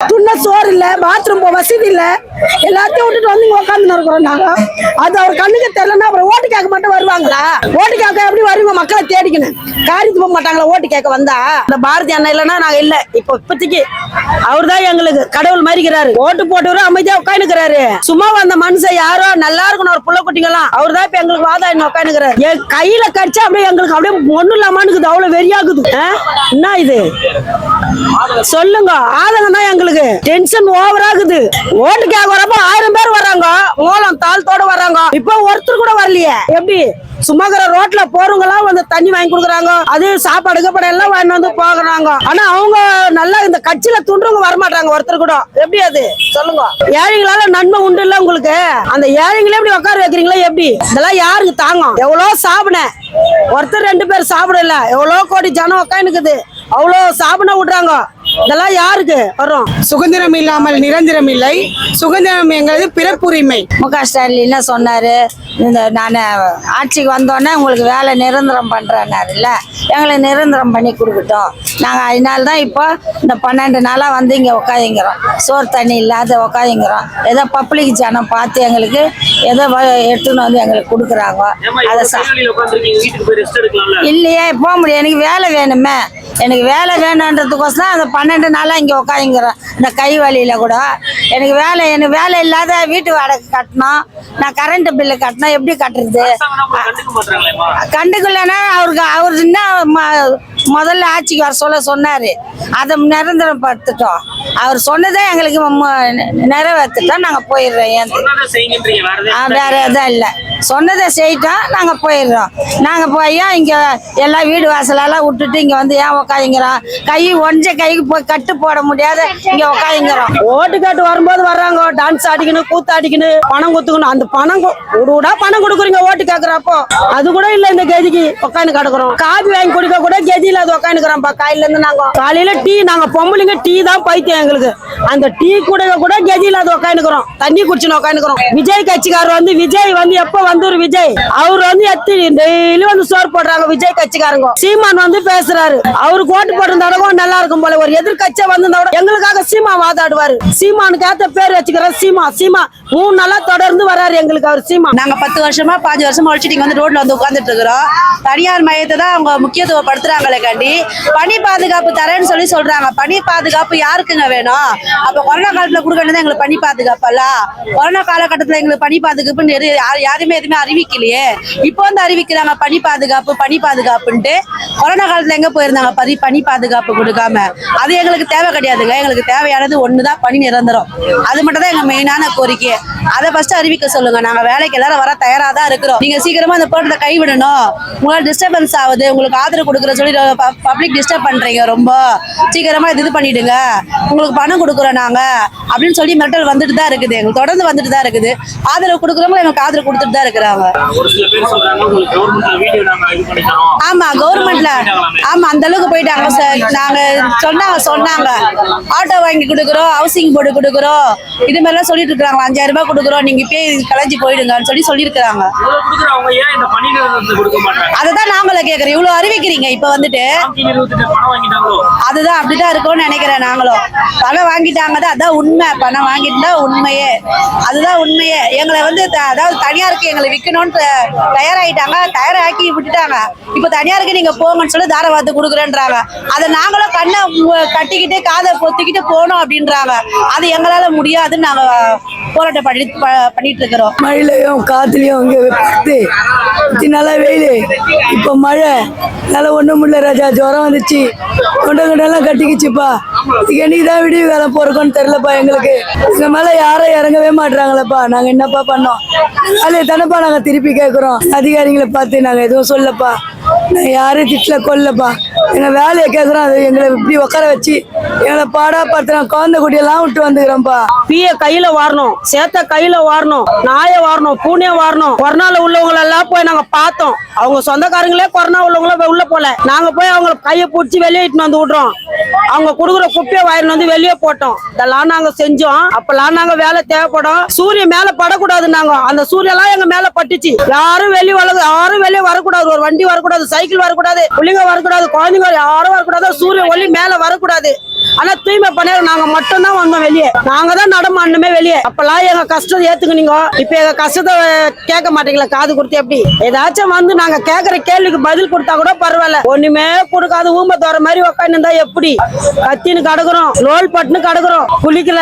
துண்ண சோறு இல்ல பாத்ரூம் போக வசதி இல்ல. எல்லாத்தையும் விட்டுட்டு வந்து இங்க இருக்கிறோம் நாங்க. அது அவர் கண்ணுக்கு தெரியலன்னா அப்புறம் ஓட்டு கேட்க மட்டும் வருவாங்களா? ஓட்டு கேட்க எப்படி வருவீங்க? மக்களை தேடிக்கணும். காரியத்து போக மாட்டாங்களா? ஓட்டு கேட்க வந்தா? இந்த பாரதி அண்ணன் இல்லைன்னா நாங்க இல்ல. இப்போ இப்போதைக்கு அவர் தான் எங்களுக்கு கடவுள் மாதிரிக்கிறாரு ஓட்டு போட்டவரும் அமைதியா உட்காந்துக்கிறாரு சும்மா வந்த மனுஷன் யாரோ நல்லா இருக்கணும் ஒரு புள்ள குட்டிங்களாம் அவர் தான் இப்ப எங்களுக்கு வாதம் உட்காந்துக்கிறாரு என் கையில கடிச்சா அப்படியே எங்களுக்கு அப்படியே ஒண்ணு இல்லாம இருக்குது அவ்வளவு வெறியாகுது. என்ன இது? சொல்லுங்க. ஆதங்கம் தான் எங்களுக்கு டென்ஷன் ஓவர் ஆகுது. ஓட்டு கேட்க வரப்ப ஆயிரம் பேர் வர்றாங்க. மூலம் தாழ்த்தோட வர்றாங்க. இப்போ ஒருத்தர் கூட வரலையே. எப்படி? சும்மாக்கிற ரோட்ல போறவங்க எல்லாம் வந்து தண்ணி வாங்கி கொடுக்குறாங்க. அது சாப்பாடு கீப்பாடு எல்லாம் வாங்கி வந்து போகிறாங்க ஆனா அவங்க நல்லா இந்த கட்சியில துண்டுறவங்க வரமாட்டாங்க ஒருத்தர் கூட. எப்படி அது? சொல்லுங்க. ஏழைங்களால நன்மை உண்டு இல்ல உங்களுக்கு? அந்த ஏழைங்களே எப்படி உட்கார வைக்கிறீங்களா? எப்படி? இதெல்லாம் யாருக்கு தாங்கும்? எவ்வளவு சாப்பினேன் ஒருத்தர் ரெண்டு பேர் சாப்பிடல. எவ்வளவு கோடி ஜனம் உட்காந்துக்குது அவ்வளோ சாப்பிட விடுறாங்க. இதெல்லாம் யாருக்கு? வரும் சுதந்திரம் இல்லாமல் நிரந்தரம் இல்லை. சுதந்திரம் எங்களது பிறப்புரிமை. மு க ஸ்டாலின் என்ன சொன்னார்? இந்த நான் ஆட்சிக்கு வந்தோடனே உங்களுக்கு வேலை நிரந்தரம் பண்ணுறேன்னாருல்ல எங்களுக்கு நிரந்தரம் பண்ணி கொடுக்கட்டும். நாங்கள் அதனால தான் இப்போ இந்த பன்னெண்டு நாளாக வந்து இங்கே உட்காந்துங்கிறோம் சோறு தண்ணி இல்லாத உட்காந்துங்கிறோம் ஏதோ பப்ளிக் ஜனம் பார்த்து எங்களுக்கு ஏதோ வ- எடுத்துன்னு வந்து எங்களுக்கு கொடுக்குறாங்க. அதை இல்லையே போக முடியும் எனக்கு வேலை வேணுமே. எனக்கு வேலை வேணுன்றதுக்கோசம் தான் அந்த பன்னெண்டு நாளாக இங்கே உட்காந்துங்கிறேன் இந்த கை வலியில் கூட. எனக்கு வேலை எனக்கு வேலை இல்லாத வீட்டு வாடகை கட்டணும். நான் கரண்ட் பில்லு கட்டணும். எப்படி கட்டுறது? கண்டுக்கலன்னா அவருக்கு அவர் முதல்ல ஆட்சிக்கு வர சொல்ல சொன்னார். அதை நிரந்தரப்படுத்திட்டோம் அவர் சொன்னதே எங்களுக்கு ம- நிறைவேற்றிட்டோம் நாங்கள் போயிடுறோம். ஏன் வேற எதுவும் இல்லை. சொன்னதை செய்யிட்டோம். நாங்கள் போயிடுறோம். நாங்கள் போய் இங்கே எல்லா வீடு வாசலெல்லாம் விட்டுட்டு இங்கே வந்து ஏன் உக்காந்துங்கிறோம்? கை ஒஞ்ச கைக்கு போய் கட்டு போட முடியாத. இங்கே உக்காந்துங்கிறோம். ஓட்டு கேட்டு வரும்போது வர்றாங்க. டான்ஸ் அடிக்கணும் கூத்து அடிக்கணும் பணம் குத்துக்கணும் அந்த பணம் கொ- விடு பணம் கொடுக்குறீங்க ஓட்டு கேக்குறப்போ அது கூட இல்ல இந்த கெதிக்கு உட்காந்து கிடக்குறோம். காபி வாங்கி குடிக்க கூட கெதி மூஞ்சில அது உக்காந்துக்கிறோம்ப்பா காலையில இருந்து நாங்க காலையில டீ நாங்க பொம்பளைங்க டீ தான் பைத்தியம் எங்களுக்கு. அந்த டீ கூட கூட கெஜியில் அது உக்காந்துக்கிறோம். தண்ணி குடிச்சுன்னு உக்காந்துக்கிறோம். விஜய் கட்சிக்காரர் வந்து விஜய் வந்து எப்ப வந்து விஜய்? அவர் வந்து எத்தி டெய்லி வந்து சோறு போடுறாங்க விஜய் கட்சிக்காரங்க. சீமான் வந்து பேசுறாரு. அவரு ஓட்டு போட்டிருந்தாலும் நல்லா இருக்கும் போல. ஒரு எதிர்கட்சியா வந்திருந்தா கூட எங்களுக்காக சீமா வாதாடுவாரு. சீமானுக்கு ஏத்த பேர் வச்சுக்கிறோம் சீமா. சீமா மூணு நாளா தொடர்ந்து வராரு எங்களுக்கு அவர் சீமா. நாங்க பத்து வருஷமா பாஞ்சு வருஷமா ஒழிச்சிட்டு வந்து ரோட்ல வந்து உட்கார்ந்துட்டு இருக்கிறோம். தனியார் மையத்தை தான் அவங்க முக்கியத்துவப்படுத்துறாங்களே காண்டி. பணி பாதுகாப்பு தரேன்னு சொல்லி சொல்றாங்க. பணி பாதுகாப்பு யாருக்குங்க வேணும்? அப்ப கொரோனா காலத்துல கொடுக்கணும் வேண்டியது எங்களுக்கு பணி பாதுகாப்பல்ல? கொரோனா காலகட்டத்துல எங்களுக்கு பணி பாதுகாப்புன்னு யாருமே எதுவுமே அறிவிக்கலையே. இப்போ வந்து அறிவிக்கிறாங்க பணி பாதுகாப்பு பணி பாதுகாப்புன்ட்டு. கொரோனா காலத்துல எங்க போயிருந்தாங்க? பதி பணி பாதுகாப்பு கொடுக்காம. அது எங்களுக்கு தேவை கிடையாதுங்க. எங்களுக்கு தேவையானது ஒண்ணுதான். பணி நிரந்தரம். அது மட்டும் தான் எங்க மெயினான கோரிக்கை. அதை ஃபர்ஸ்ட் அறிவிக்க சொல்லுங்க. நாங்க வேலைக்கு எல்லாரும் வர தயாரா தான் இருக்கிறோம். நீங்க சீக்கிரமா அந்த போட்டத்தை கைவிடணும். உங்களால டிஸ்டர்பன்ஸ் ஆகுது. உங்களுக்கு ஆதரவு கொடுக்குற சொல்லி பப்ளிக் டிஸ்டர்ப் பண்றீங்க ரொம்ப. சீக்கிரமா இது இது பண்ணிடுங்க. உங்களுக்கு பணம் கொடுக்க கொடுக்குறோம் நாங்க அப்படின்னு சொல்லி மிரட்டல் வந்துட்டு தான் இருக்குது. எங்களுக்கு தொடர்ந்து வந்துட்டு தான் இருக்குது. ஆதரவு கொடுக்குறவங்க எங்களுக்கு ஆதரவு கொடுத்துட்டு தான் இருக்கிறாங்க. ஆமா கவர்மெண்ட்ல ஆமா அந்த அளவுக்கு போயிட்டாங்க சார். நாங்க சொன்னாங்க சொன்னாங்க. ஆட்டோ வாங்கி கொடுக்குறோம் ஹவுசிங் போர்டு கொடுக்குறோம். இது மாதிரிலாம் சொல்லிட்டு இருக்காங்க அஞ்சாயிரம் ரூபாய் கொடுக்குறோம். நீங்க இப்பயே கலைஞ்சு போயிடுங்கன்னு சொல்லி மாட்டாங்க? அதை தான் நாங்கள கேக்குறோம். இவ்வளவு அறிவிக்கிறீங்க இப்ப வந்துட்டு. அதுதான் அப்படிதான் இருக்கும்னு நினைக்கிறேன் நாங்களும். பணம் வாங்கிட்டாங்க தான் அதான் உண்மை. பணம் வாங்கிட்டு தான் உண்மையே. அதுதான் உண்மையே. எங்களை வந்து த- அதாவது தனியாருக்கு எங்களை விற்கணும்னு தயாராகிட்டாங்க தயாராக்கி விட்டுட்டாங்க. இப்போ தனியாருக்கு நீங்க போங்கன்னு சொல்லி தாரவாத்து கொடுக்குறேன்றாங்க. அதை நாங்களும் கண்ணை கட்டிக்கிட்டு காதை பொத்திக்கிட்டு போகணும் அப்படின்றாங்க. அது எங்களால் முடியாதுன்னு நாங்கள் போராட்டம் பண்ணி ப- பண்ணிட்டு இருக்கிறோம் மழையிலையும் காத்துலையும் இங்கே பார்த்து நல்லா வெயில். இப்போ மழை. நல்லா ஒன்றும் முடியல ராஜா. ஜுரம் வந்துச்சு. கொண்ட கொண்டெல்லாம் கட்டிக்கிச்சுப்பா. நீதான் விடிய வேலை போறோம்னு தெரியலப்பா எங்களுக்கு. இந்த மேல யாரும் இறங்கவே மாட்றாங்களப்பா. நாங்க என்னப்பா பண்ணோம்? வேலையை தானப்பா நாங்க திருப்பி கேட்குறோம் அதிகாரிகளை பார்த்து நாங்க எதுவும் சொல்லப்பா. நான் யாரையும் திட்டல கொல்லப்பா. எங்க வேலையை கேட்குறோம் அது எங்களை இப்படி உட்கார வச்சு எங்களை பாடா படுத்துறோம் குழந்தை குட்டியெல்லாம் விட்டு வந்துக்கிறோம்ப்பா. பீய கையில வாரணும் சேத்த கையில வாரணும் நாய வாரணும் பூனைய வாரணும். கொரோனால உள்ளவங்களை எல்லாம் போய் நாங்க பார்த்தோம். அவங்க சொந்தக்காரங்களே கொரோனா உள்ளவங்கள உள்ள போல. நாங்க போய் அவங்க கையை பிடிச்சி வெளியே இட்டுன்னு வந்து விடுறோம். அவங்க கொடுக்குற குப்பையை வாயின்னு வந்து வெளியே போட்டோம். இதெல்லாம் நாங்க செஞ்சோம். அப்பெல்லாம் நாங்க வேலை தேவைப்படும். சூரியன் மேல படக்கூடாது நாங்க. அந்த சூரியன்லாம் எங்க மேல பட்டுச்சு. யாரும் வெளியே வர யாரும் வெளியே வரக்கூடாது. ஒரு வண்டி வரக்கூடாது சைக்கிள் வரக்கூடாது பிள்ளைங்க வரக்கூடாது குழந்தைங்க யாரும் வரக்கூடாது. சூரியன் ஒளி மேல வரக்கூடாது. ஆனா தூய்மை பண்ண நாங்க மட்டும் தான் வந்தோம் வெளியே. நாங்க தான் நடமாடணுமே வெளியே. அப்பெல்லாம் எங்க கஷ்டம் ஏத்துக்குனீங்க. இப்ப எங்க கஷ்டத்தை கேட்க மாட்டீங்களா? காது கொடுத்து எப்படி? ஏதாச்சும் வந்து நாங்க கேக்குற கேள்விக்கு பதில் கொடுத்தா கூட பரவாயில்ல. ஒண்ணுமே கொடுக்காத. ஊமை தோற மாதிரி உட்காந்து இருந்தா எப்படி? கத்தின்னு கிடக்குறோம் லோல் பட்டுன்னு கிடக்குறோம் குளிக்கல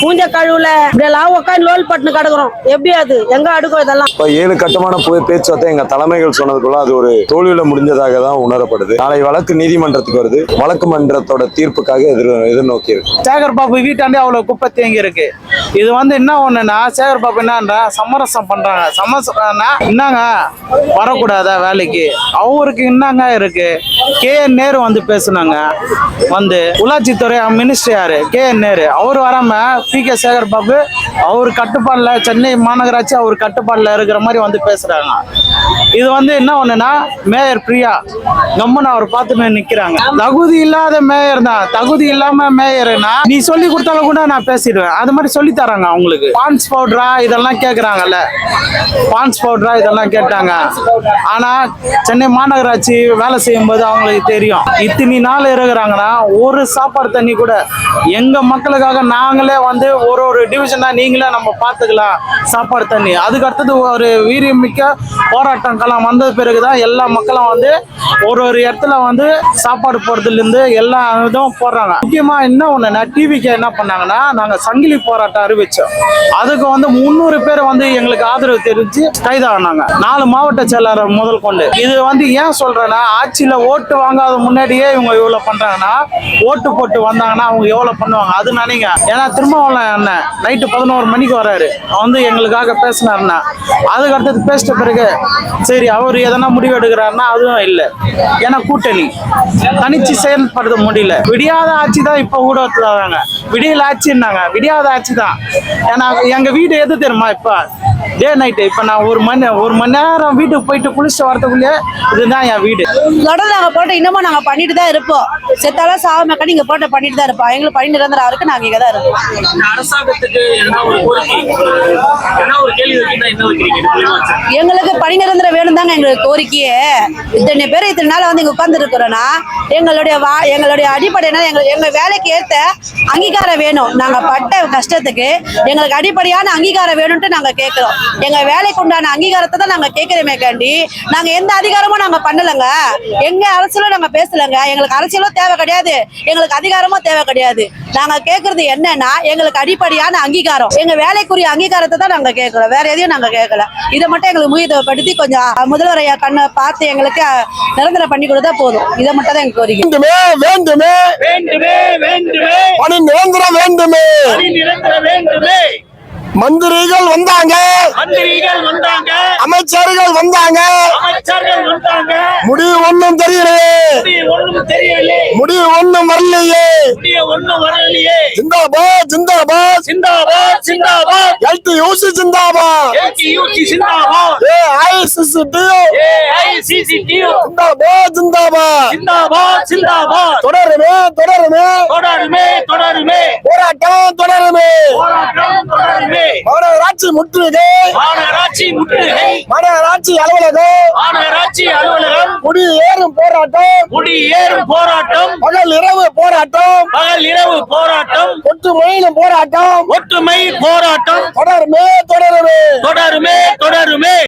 பூஞ்ச கழுவுல இப்படி எல்லாம் உட்காந்து லோல் பட்டுன்னு கிடக்குறோம் எப்படி அது? எங்க அடுக்கும் இதெல்லாம்? இப்ப ஏழு கட்டமான பு- பேச்சுவார்த்தை எங்க தலைமைகள் சொன்னதுக்குள்ள அது ஒரு தோல்வியில முடிஞ்சதாக தான் உணரப்படுது. நாளை வழக்கு நீதிமன்றத்துக்கு வருது. வழக்கு மன்றத்தோட தீர்ப்புக்காக எதிர் எதிர்நோக்கி இருக்கு சேகர் பாபு வீட்டாண்டே அவ்வளவு குப்பை தேங்கி இருக்கு. இது வந்து என்ன ஒண்ணுன்னா சேகர் பாபு என்னன்றா சமரசம் பண்றாங்க. சமரசம்னா என்னங்க வரக்கூடாதா வேலைக்கு? அவருக்கு என்னங்க இருக்கு? கே என் நேரு வந்து பேசுனாங்க. வந்து உள்ளாட்சித்துறை மினிஸ்டர் யாரு? K N Nehru. அவர் வராம பி கே சேகர் பாபு அவர் கட்டுப்பாடுல சென்னை மாநகராட்சி அவர் கட்டுப்பாடுல இருக்கிற மாதிரி வந்து பேசுறாங்க. இது வந்து என்ன ஒண்ணுன்னா மேயர் பிரியா. கம்முன்னு அவர் பார்த்துன்னு நிக்கிறாங்க. தகுதி இல்லாத மேயர் தான். தகுதி இல்லாம மேயர்னா நீ சொல்லி கொடுத்தாலும் கூட நான் பேசிடுவேன். அது மாதிரி சொல்லி தராங்க அவங்களுக்கு பான்ஸ் பவுடரா இதெல்லாம் கேட்குறாங்கல்ல பான்ஸ் பவுடரா இதெல்லாம் கேட்டாங்க. ஆனால் சென்னை மாநகராட்சி வேலை செய்யும் போது அவங்களுக்கு தெரியும். இத்தனை நாள் இருக்கிறாங்கன்னா ஒரு சாப்பாடு தண்ணி கூட எங்க மக்களுக்காக நாங்களே வந்து ஒரு ஒரு டிவிஷனா நீங்களே நம்ம பார்த்துக்கலாம் சாப்பாடு தண்ணி. அதுக்கு அடுத்தது ஒரு வீரியமிக்க போராட்டங்கள்லாம் வந்த பிறகுதான் எல்லா மக்களும் வந்து ஒரு ஒரு இடத்துல வந்து சாப்பாடு போடுறதுலேருந்து எல்லா இதுவும் போடுறாங்க. முக்கியமா என்ன ஒன்றுன்னா டிவிக்கு என்ன பண்ணாங்கன்னா நாங்க சங்கிலி போராட்டம் அறிவிச்சோம் அதுக்கு வந்து முந்நூறு பேர் வந்து எங்களுக்கு ஆதரவு தெரிவிச்சு கைதாகினாங்க நாலு மாவட்ட செயலாளர் முதல் கொண்டு. இது வந்து ஏன் சொல்றேன்னா ஆட்சியில ஓட்டு வாங்காத முன்னாடியே இவங்க இவ்வளவு பண்றாங்கன்னா ஓட்டு போட்டு வந்தாங்கன்னா அவங்க எவ்வளவு பண்ணுவாங்க? அது நினைங்க. ஏன்னா திருமாவளம் அண்ணன் நைட்டு பதினோரு மணிக்கு வராரு. வந்து எங்களுக்காக பேசினாருன்னா அதுக்கு அடுத்தது பேசிட்ட பிறகு சரி அவர் எதனா முடிவு எடுக்கிறாருன்னா அதுவும் இல்லை. ஏன்னா கூட்டணி. தனிச்சு செயல்படுத்த முடியல. விடியாத ஆட்சி தான் இப்போ ஊடகத்தில் வராங்க. விடியல் ஆட்சின்னாங்க. விடியாத ஆச்சு தான். ஏன்னா எங்க வீடு எது தெரியுமா இப்போ? டே நைட்டு இப்போ நான் ஒரு மணி ஒரு மணி நேரம் வீட்டுக்கு போயிட்டு குளிச்சுட்டு வரதுக்குள்ளே இதுதான் என் வீடு. தொடர்ந்து நாங்க போட்டு இன்னமும் நாங்க பண்ணிட்டு தான் இருப்போம். செத்தாலும் சாவமக்கா நீங்க போட்டு பண்ணிட்டு தான் இருப்போம். எங்களுக்கு பணி நிரந்தரம் இருக்கு நாங்க இங்க தான் இருப்போம் அரசாங்கத்துக்கு? எங்களுக்கு பணி நிரந்தரம் வேணும் தாங்க எங்களுக்கு கோரிக்கையே. இத்தனை பேர் இத்தனை நாள் வந்து இங்க உட்கார்ந்து இருக்கிறோம்னா எங்களுடைய வா எங்களுடைய அடிப்படை என்ன? எங்க எங்க வேலைக்கு ஏத்த அங்கீகாரம் வேணும். நாங்க பட்ட கஷ்டத்துக்கு எங்களுக்கு அடிப்படையான அங்கீகாரம் வேணும்ட்டு நாங்க கேட்கிறோம். எங்க வேலைக்கு உண்டான அங்கீகாரத்தை தான் நாங்க கேட்கிறோமே காண்டி நாங்க எந்த அதிகாரமும் நாங்க பண்ணலங்க. எங்க அரசியலும் நாங்க பேசலங்க. எங்களுக்கு அரசியலும் தேவை கிடையாது. எங்களுக்கு அதிகாரமும் தேவை கிடையாது. நாங்க கேட்கறது என்னன்னா எங்களுக்கு அடிப்படையான அங்கீகாரம். எங்க வேலைக்குரிய அங்கீகாரத்தை தான் நாங்க கேட்கிறோம். வேற எதையும் நாங்க கேட்கல. இதை மட்டும் எங்களுக்கு முயற்சிப்படுத்தி கொஞ்சம் முதல்வர் ஐயா கண்ணை பார்த்து எங்களுக்கு நிரந்தரம் பண்ணி கொடுத்தா போதும். இதை மட்டும் தான் எங்க கோரிக்கை வேண்டுமே வேண்டுமே. வேண்டுமே வேண்டுமே. பணி நிரந்தரம் வேண்டுமே. பணி நிரந்தரம் வேண்டுமே. மந்திரிகள் வந்தாங்க. மந்திரிகள் வந்தாங்க. அமைச்சர்கள் வந்தாங்க. அமைச்சர்கள் வந்தாங்க. முடிவு ஒண்ணும் தெரியலையே. ஒண்ணும் தெரியலையே. முடிவு ஒண்ணும் வரலையே. முடிவு ஒண்ணும் வரலையே. ஜிந்தாபாத் ஜிந்தாபாத். சிந்தாபாத் சிந்தாபாத் எல்டி யூசி ஜிந்தாபாத். ஏடியூசி சிந்தாபாத் ஏ ஐசிசிடி ஏஐசிசிடியு ஜிந்தாபாத் ஜிந்தாபாத். சிந்தாபாத் சிந்தாபாத் தொடருமே தொடருமே. தொடருமே தொடருமே. போராட்டம் தொடருமே. போராட்டம் தொடருமே. மாநகராட்சி முற்றுகை. மாநகராட்சி முற்றுகை. மாநகராட்சி அலுவலகம். மாநகராட்சி அலுவலகம். குடியேறும் போராட்டம். குடியேறும் போராட்டம். பகல் இரவு போராட்டம். பகல் இரவு போராட்டம். ஒற்றுமையிலும் போராட்டம். ஒற்றுமை போராட்டம். தொடருமே தொடருமே. தொடருமே தொடருமே.